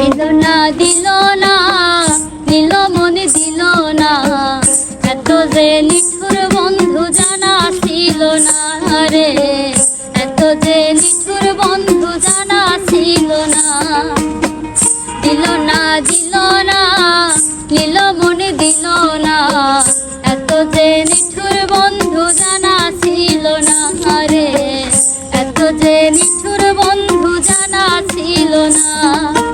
দিল না দিল না, দিল মনে দিল না। এত যে নিঠুর বন্ধু জানা ছিল না রে, এত যে নিঠুর বন্ধু জানা ছিল না। দিল না দিল না, দিল মনে দিল না। এত যে নিঠুর বন্ধু জানা ছিল না রে, এত যে নিঠুর বন্ধু জানা ছিল না।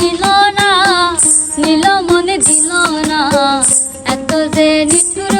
দিল না নীল মনে দিল না। এত যে নিঠুর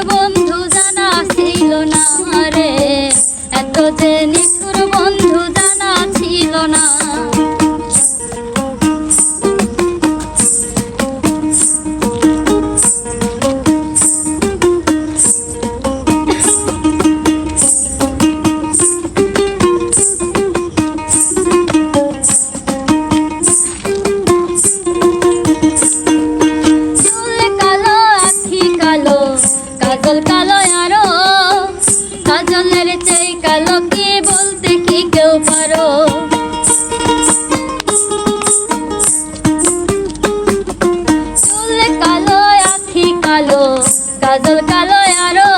আরও।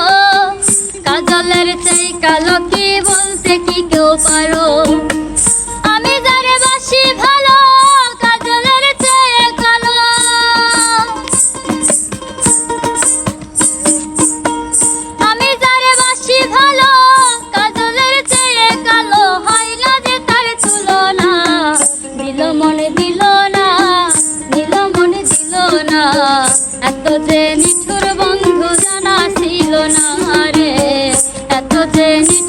কাজলের চাই কালো কি বলতে কি কেউ পারো? এত যে নিঠুর বন্ধু জানা ছিল না রে এত যে নিঠুর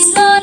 মনে